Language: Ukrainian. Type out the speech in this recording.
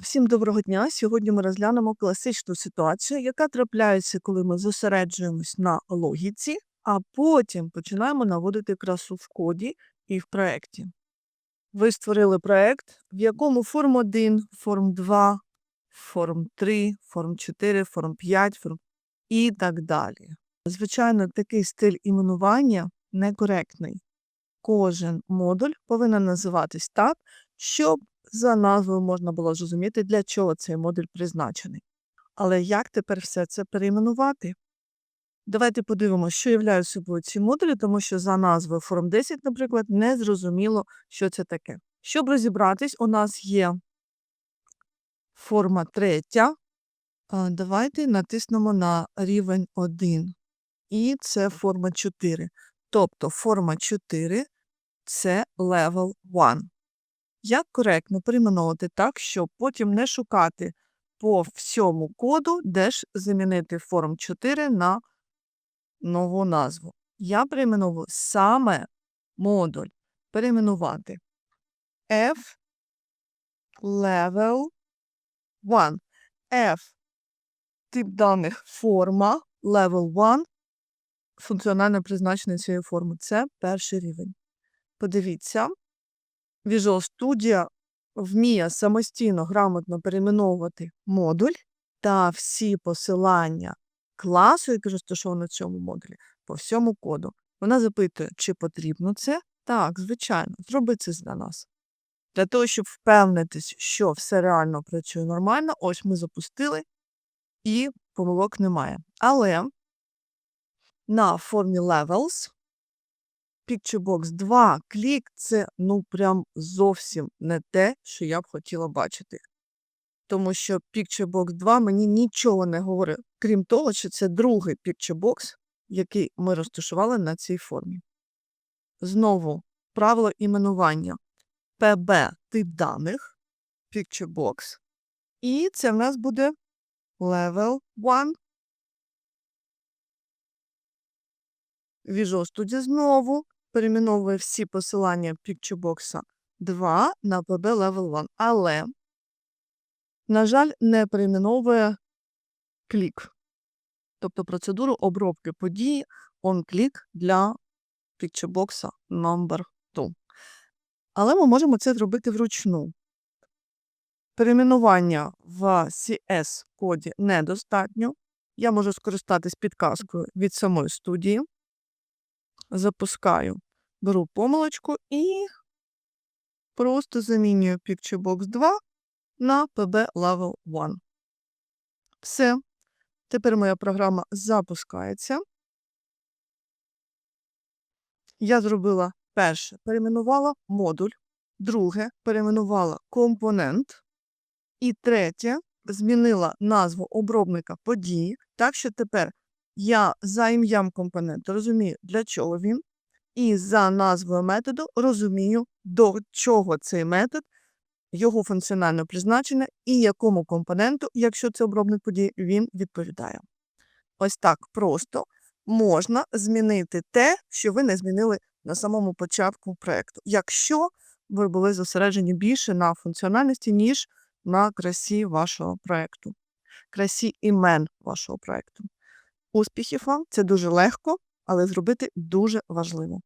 Всім доброго дня! Сьогодні ми розглянемо класичну ситуацію, яка трапляється, коли ми зосереджуємось на логіці, а потім починаємо наводити красу в коді і в проєкті. Ви створили проєкт, в якому форм 1, форм 2, форм 3, форм 4, форм 5, форм і так далі. Звичайно, такий стиль іменування некоректний. Кожен модуль повинен називатись так, щоб за назвою можна було зрозуміти, для чого цей модуль призначений. Але як тепер все це перейменувати? Давайте подивимося, що являють собою ці модулі, тому що за назвою Форм 10, наприклад, не зрозуміло, що це таке. Щоб розібратись, у нас є форма третя. Давайте натиснемо на рівень 1. І це форма 4. Тобто форма 4 це level 1. Як коректно перейменовувати так, щоб потім не шукати по всьому коду, де ж замінити форм 4 на нову назву. Я перейменовую саме модуль. Перейменувати F level 1. F тип даних форма level 1. Функціональне призначення цієї форми це перший рівень. Подивіться, Visual Studio вміє самостійно грамотно перейменовувати модуль та всі посилання класу, який розташований в цьому модулі, по всьому коду. Вона запитує, чи потрібно це. Так, звичайно, зроби це для нас. Для того, щоб впевнитись, що все реально працює нормально, ось ми запустили і помилок немає. Але на формі Levels Picturebox 2 клік це ну прям зовсім не те, що я б хотіла бачити. Тому що Picturebox 2 мені нічого не говорить, крім того, що це другий Picturebox, який ми розташували на цій формі. Знову правило іменування PB тип даних, Picturebox. І це в нас буде Level 1. Visual Studio знову перейменовує всі посилання Picturebox 2 на PB Level 1. Але, на жаль, не перейменовує клік. Тобто процедуру обробки події on-click для Picturebox номер 2. Але ми можемо це зробити вручну. Перейменування в CS-коді недостатньо. Я можу скористатись підказкою від самої студії запускаю, беру помилочку і просто замінюю Picturebox 2 на PB Level 1. Все. Тепер моя програма запускається. Я зробила перше, перейменувала модуль, друге перейменувала компонент, і третє змінила назву обробника події, так що тепер я за ім'ям компоненту розумію, для чого він, і за назвою методу розумію, до чого цей метод, його функціональне призначення і якому компоненту, якщо це обробник подій, він відповідає. Ось так просто можна змінити те, що ви не змінили на самому початку проєкту, якщо ви були зосереджені більше на функціональності, ніж на красі вашого проєкту, красі імен вашого проєкту. Успіхів вам! Це дуже легко, але зробити дуже важливо.